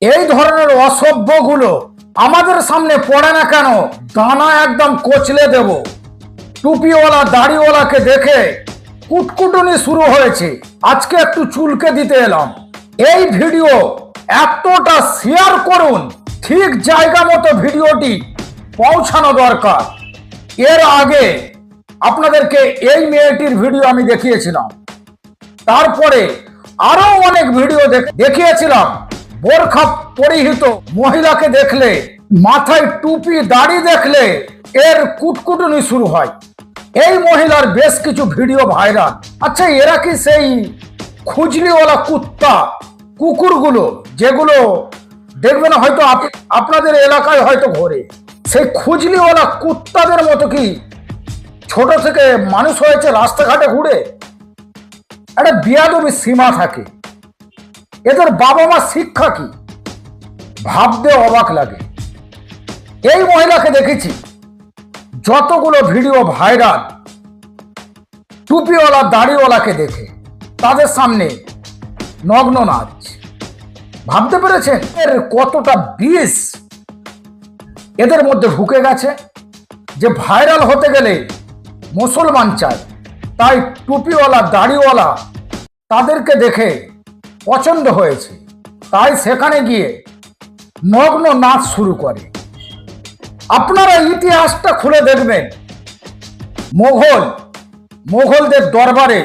এই ধরনের অসভ্যগুলো আমাদের সামনে পড়ে না কেন? দানা একদম কচলে দেব। টুপিওয়ালা, দাড়িওয়ালাকে দেখে কুটকুটুনি শুরু হয়েছে। আজকে একটু চুলকে দিতে এলাম। এই ভিডিও এতটা শেয়ার করুন, ঠিক জায়গা মতো ভিডিওটি পৌঁছানো দরকার। এর আগে আপনাদেরকে এই মেয়েটির ভিডিও আমি দেখিয়েছিলাম। তারপরে আরও অনেক ভিডিও দেখ- দেখিয়েছিলাম। বোরখা পরিহিত মহিলাকে দেখলে, মাথায় টুপি, দাড়ি দেখলে এর কুটকুটুনি শুরু হয়। এই মহিলার বেশ কিছু ভিডিও ভাইরাল। আচ্ছা এরা কি সেই খুজলিওয়ালা কুত্তা, কুকুরগুলো, যেগুলো দেখবেন হয়তো আপ- আপনাদের এলাকায় হয়তো ঘোরে। সেই খুজলিওয়ালা কুত্তাদের মতো কি ছোট থেকে মানুষ হয়েছে রাস্তাঘাটে ঘুরে? একটা বিয়াদবি সীমা থাকে। এদের বাবা মা শিক্ষা কি? ভাবতে অবাক লাগে। এই মহিলাকে দেখেছি, যতগুলো ভিডিও ভাইরাল, টুপিওয়ালা, দাড়িওয়ালাকে দেখে। তাদের সামনে নগ্ন নাচ। ভাবতে পেরেছেন? এর কতটা বিষ এদের মধ্যে ঢুকে গেছে? যে ভাইরাল হতে গেলে মুসলমান চায়, তাই টুপিওয়ালা, দাড়িওয়ালা তাদেরকে দেখে পছন্দ হয়েছে। তাই সেখানে গিয়ে নগ্ন নাচ শুরু করে। আপনারা ইতিহাসটা খুলে দেখবেন। মোঘল, মোঘলদের দরবারে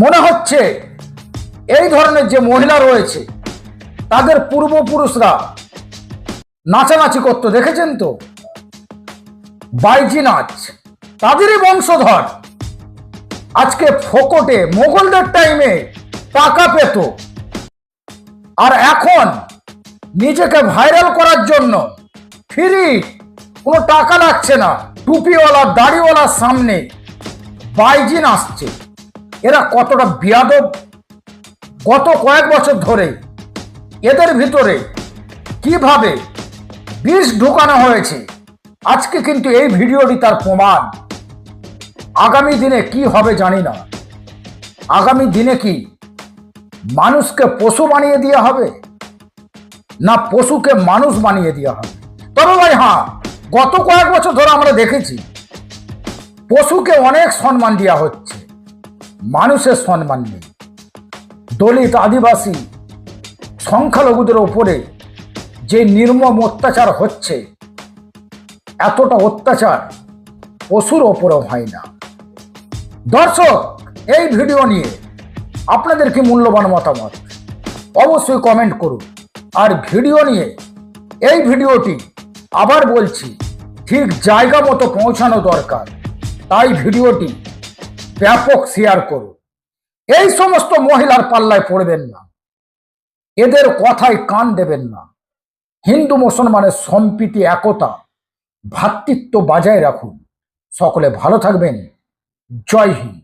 মনে হচ্ছে এই ধরনের যে মহিলা রয়েছে, তাদের পূর্বপুরুষরা নাচানাচি করতো। দেখেছেন তো? বাইজি নাচ, তাদেরই বংশধর। আজকে ফোকটে মোগলদের টাইমে টাকা পেত। আর এখন নিজেকে ভাইরাল করার জন্য ফ্রি কোনো টাকা লাগছে না। টুপিওয়ালা দাড়িওয়ালার সামনে বাইজিন আসছে। এরা কতটা বিয়াদব? গত কয়েক বছর ধরে এদের ভিতরে কীভাবে বিষ ঢুকানো হয়েছে? আজকে কিন্তু এই ভিডিওটি তার প্রমাণ। আগামী দিনে কি হবে জানি না। আগামী দিনে কি মানুষকে পশু বানিয়ে দেওয়া হবে? না পশুকে মানুষ বানিয়ে দেওয়া হবে? তবে ভাই হ্যাঁ গত কয়েক বছর ধরে আমরা দেখেছি, পশুকে অনেক সম্মান দেওয়া হচ্ছে, মানুষের সম্মান নেই। দলিত আদিবাসী সংখ্যালঘুদের ওপরে যে নির্মম অত্যাচার হচ্ছে, এতটা অত্যাচার পশুর ওপরেও হয় না। দর্শক, এই ভিডিও নিয়ে আপনাদের কি মূল্যবান মতামত। অবশ্যই কমেন্ট করুন। আর ভিডিও নিয়ে এই ভিডিওটি আবার বলছি, ঠিক জায়গা মতো পৌঁছানো দরকার। তাই ভিডিওটি ব্যাপক শেয়ার করুন। এই সমস্ত মহিলার পাল্লায় পড়বেন না। এদের কথায় কান দেবেন না। হিন্দু মুসলমানের সম্প্রীতি, একতা ভ্রাতৃত্ব বজায় রাখুন। সকলে ভালো থাকবেন। জয় হিন্দ।